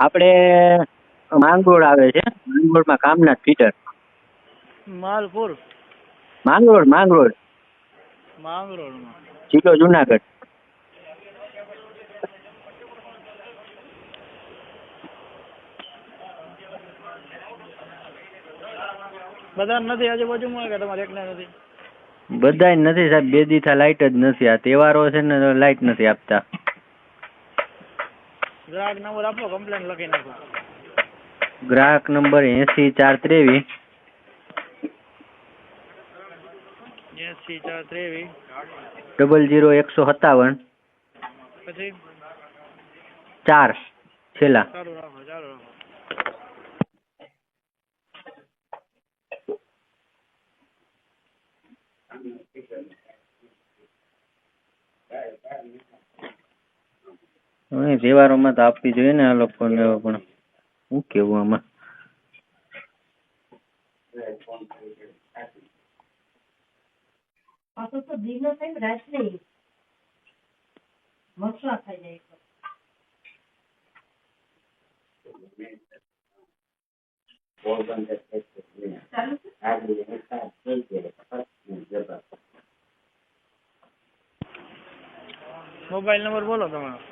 આપણે માંગરોળ આવે છે. માંગરોળમાં કામનાથ ફીટર માલપુર. માંગરોળ માંગરોળ. માંગરોળ જિલ્લો જુનાગઢ. બધા નથી આજુબાજુમાં કે તમારે એકને નથી? સાહેબ બે દીથા લાઇટ જ નથી આ તહેવારો છે ને લાઇટ નથી આપતા. ગ્રાહક નંબર આપો કમ્પ્લેન લખી નાખો. ગ્રાહક નંબર એસી ચાર ત્રેવીસ. એસી ચાર ત્રેવીસ. ડબલ જીરો એકસો સત્તાવન. પછી? ચાર છેલ્લા. ચાલુ રાખો ચાલુ રાખો. હવે તહેવારોમાં તો આપવી જોઈએ ને આ લોકોને ને પણ. શું કેવું આમાં? ને? મોબાઈલ નંબર બોલો તમારો.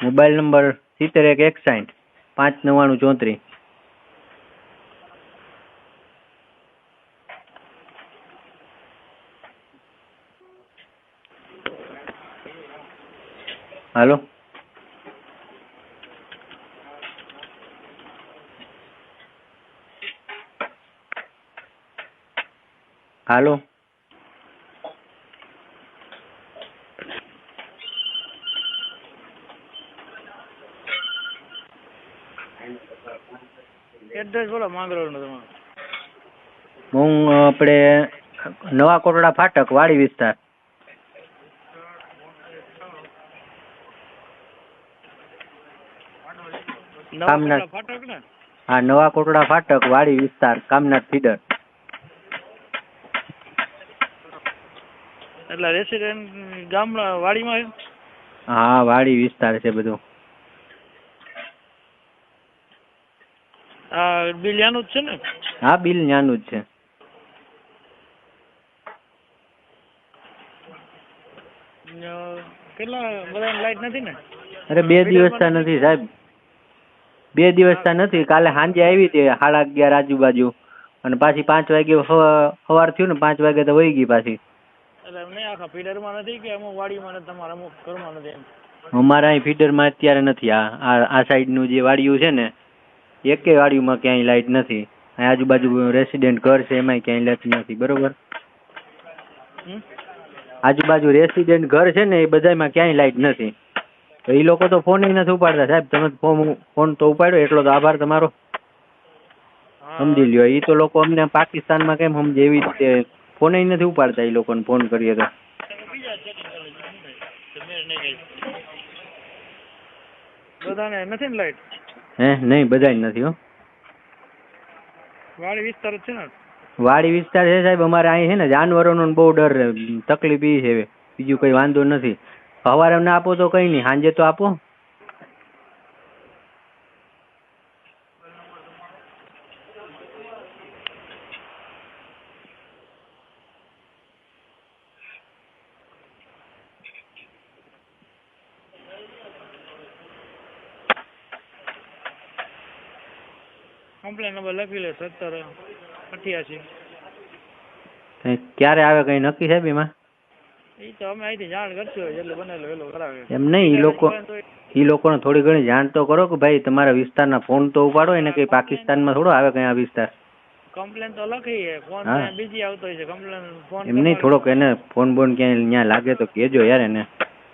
મોબાઈલ નંબર સિત્તેર એક એકસાઠ પાંચ નવ્વાણું ચોત્રીસ. હાલો? હાલો? એડ્રેસ બોલો માંગરોળનું તમારું. હું આપણે નવા કોટડા ફાટક વાડી વિસ્તાર. કામનાથ. ફાટક ને હા નવા કોટડા ફાટક વાડી વિસ્તાર કામનાથ ફીડર. એટલે રેસિડેન્ટ ગામડા વાડીમાં હા વાડી વિસ્તાર છે બધું. આ બિલ એનું જ છે ને? હા બિલ ન્યાનું જ છે. કેટલા બધા લાઈટ નથી ને? અરે બે દિવસતા નથી સાહેબ. બે દિવસતા નથી. કાલે સાંજે આવી હતી સાડા અગિયાર આજુબાજુ. અને પાછી પાંચ વાગે સવાર થયું ને પાંચ વાગે તો વહી ગઈ પાછી. એટલે નહીં આખા ફીડરમાં નથી કે અમુક વાડીમાં નથી તમારા અમુક ઘરમાં નથી અમારા અહીં ફીડરમાં અત્યારે નથી. આ આ આ સાઈડનું જે વાડિયું છે ને એકેય વાડીમાં ક્યાંય લાઇટ નથી. આજુબાજુ રેસિડેન્ટ ઘર છે એમાંય ક્યાંય લાઇટ નથી બરોબર? આજુબાજુ રેસિડેન્ટ ઘર છે ને એ બધામાં ક્યાંય લાઇટ નથી. તો એ લોકો તો ફોન નથી ઉપાડતા. સાહેબ તમે ફોન ફોન તો ઉપાડ્યો એટલો તો આભાર તમારો. સમજી લ્યો એ તો લોકો અમને પાકિસ્તાનમાં કેમ સમજે? એવી રીતે ફોન નથી ઉપાડતા એ લોકોને ફોન કરીએ તો. બધાને નથી ને લાઈટ હે? નહીં બધાય નથી હો. વાડી વિસ્તાર છે ને? વાડી વિસ્તાર છે સાહેબ અમારે અહીં છે ને જાનવરોનો નો બહુ ડર તકલીફ એ છે બીજું કઈ વાંધો નથી. સવારે ના આપો તો કઈ નહીં સાંજે તો આપો. કમ્પ્લેન નંબર લખી લે સત્તર અઠ્યાસી. ક્યારે આવે કઈ નક્કી સાહેબ એમાં? એ તો અમે અહીંથી જાણ કરશું એટલે બનેલો વેલો કરાવે. એમ નહીં ઈ લોકો ઈ લોકોને થોડી ઘણી જાણ તો કરો કે ભાઈ તમારા વિસ્તારના ફોન તો ઉપાડો એને કઈ પાકિસ્તાનમાં થોડો આવે કઈ આ વિસ્તાર? કમ્પ્લેન તો લખી ફોન બીજી આવતો છે કમ્પ્લેન ફોન એમ નહીં થોડોક એને ફોન બોન ક્યાંય ત્યાં લાગે તો કેજો યાર એને.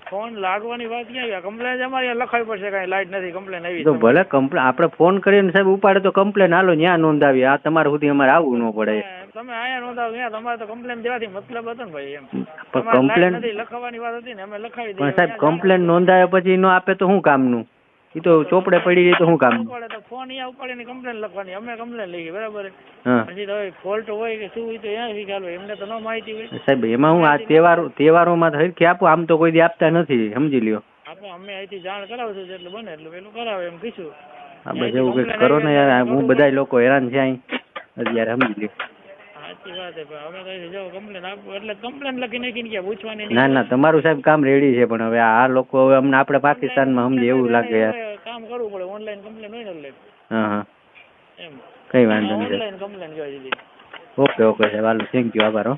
ફોન લાગવાની વાત ક્યાં આવી? કમ્પ્લેન અમારે લખાવી પડશે કઈ લાઈટ નથી કમ્પ્લેન આવી તો ભલે કમ્પ્લેન આપણે ફોન કરીને સાહેબ ઉપાડે તો કમ્પ્લેન હાલો ન્યા નોંધાવી. આ તમારા સુધી અમારે આવવું ન પડે. તમે- આયા નોંધાવો ત્યાં તમારે તો કમ્પ્લેન દેવાથી મતલબ હતો ને ભાઈ એમ. પણ કમ્પ્લેન નથી લખાવવાની વાત હતી ને અમે લખાવી પણ સાહેબ કમ્પ્લેન નોંધાયા પછી નો આપે તો શું કામનું? એ તો ચોપડે પડી રહી તો શું કામ? પડે તો ફોન અહીંયા ઉપાડીને કમ્પ્લેન લખવાની. અમે કમ્પ્લેન લઈએ બરાબર? પછી તો ફોલ્ટ હોય કે શું હોય તો એના ખ્યાલ એમને તો ન માહિતી હોય. સાહેબ એમાં હું આ તહેવારો તહેવારોમાં હરખી આપું આમ તો કોઈ દી આપતા નથી સમજી લ્યો. આપણે અમે અહીંથી જાણ કરાવશું એટલે બને એટલું પેલું કરાવે એમ કીશું હા બસ એવું કંઈક કરો ને યાર હું બધા લોકો હેરાન છે અહીં અત્યારે સમજી લ્યો. ના ના તમારું સાહેબ કામ રેડી છે પણ હવે આ લોકો હવે અમને આપણે પાકિસ્તાનમાં સમજે એવું લાગે યાર. કામ કરવું પડે ઓનલાઈન કમ્પ્લેન હોય ને એટલે. હા હા. એમ. કઈ વાંધો નહીં ઓનલાઈન કમ્પ્લેન કહેવાય દીધી ઓકે ઓકે સાહેબ. હાલો થેન્ક યુ આભાર હો.